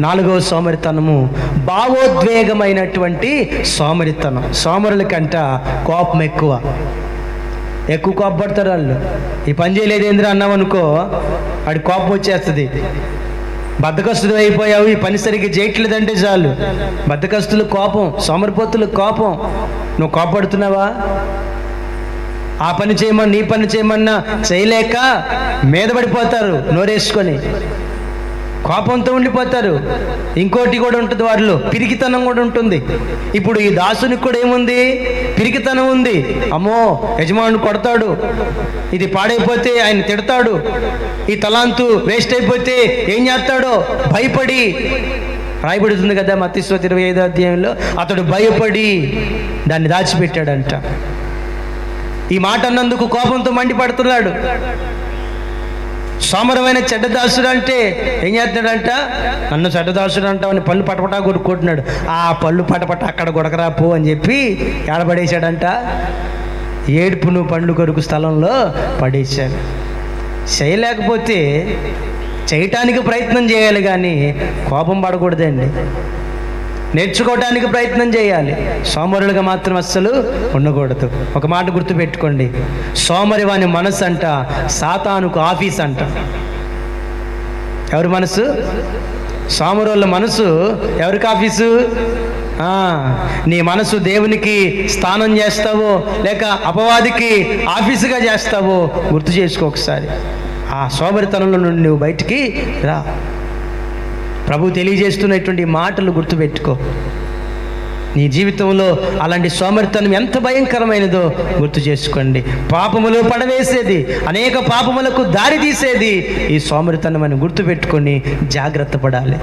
నాలుగవ సోమరితనము భావోద్వేగమైనటువంటి సోమరితనం. సోమరుల కంట కోపం ఎక్కువ. ఎక్కువ కోపపడతారు వాళ్ళు. ఈ పని చేయలేదు ఏంద్ర అన్నాం అనుకో వాడి కోపం వచ్చేస్తుంది. బద్దకస్తులు అయిపోయావు ఈ పని సరిగ్గా చేయట్లేదంటే చాలు. బద్దకస్తులు కోపం సోమరిపోతులు కోపం. నువ్వు కోపడుతున్నావా ఆ పని చేయమని నీ పని చేయమన్నా చేయలేక మీద పడిపోతారు నోరేసుకొని. కోపంతో ఉండిపోతారు. ఇంకోటి కూడా ఉంటుంది వారిలో పిరికితనం కూడా ఉంటుంది. ఇప్పుడు ఈ దాసునికి కూడా ఏముంది? పిరికితనం ఉంది. అమ్మో యజమానుడు కొడతాడు. ఇది పాడైపోతే ఆయన తిడతాడు. ఈ తలాంతు వేస్ట్ అయిపోతే ఏం చేస్తాడో? భయపడి. రాయబడుతుంది కదా మత్స్వ ఇరవై ఐదో అధ్యాయంలో. అతడు భయపడి దాన్ని దాచిపెట్టాడంట. ఈ మాట అన్నందుకు కోపంతో మండిపడుతున్నాడు. సోమరమైన చెడ్డదాసుడు అంటే ఏం చేస్తున్నాడంట? నన్ను చెడ్డదాసుడు అంటావని పళ్ళు పటపటా కొట్టుకుంటున్నాడు ఆ పళ్ళు పటపట అక్కడ కొడకరా పో అని చెప్పి ఏడబడేశాడంట. ఏడుపును పండ్లు కొరుకు స్థలంలో పడేశాడు. చేయలేకపోతే చేయటానికి ప్రయత్నం చేయాలి కానీ కోపం పడకూడదండి. నేర్చుకోవడానికి ప్రయత్నం చేయాలి. సోమరులుగా మాత్రం అస్సలు ఉండకూడదు. ఒక మాట గుర్తుపెట్టుకోండి. సోమరి వాని మనసు అంట సాతానుకు ఆఫీస్ అంట ఎవరి మనసు? సోమరుల మనసు ఎవరికి ఆఫీసు? నీ మనసు దేవునికి స్థానం చేస్తావో లేక అపవాదికి ఆఫీసుగా చేస్తావో గుర్తు చేసుకో ఒకసారి. ఆ సోమరితనంలో నుండి నువ్వు బయటికి రా. ప్రభు తెలియజేస్తున్నటువంటి మాటలు గుర్తుపెట్టుకో. నీ జీవితంలో అలాంటి సోమరితనం ఎంత భయంకరమైనదో గుర్తు చేసుకోండి. పాపములో పడవేసేది అనేక పాపములకు దారి తీసేది ఈ సోమరితనం అని గుర్తుపెట్టుకొని జాగ్రత్త పడాలి.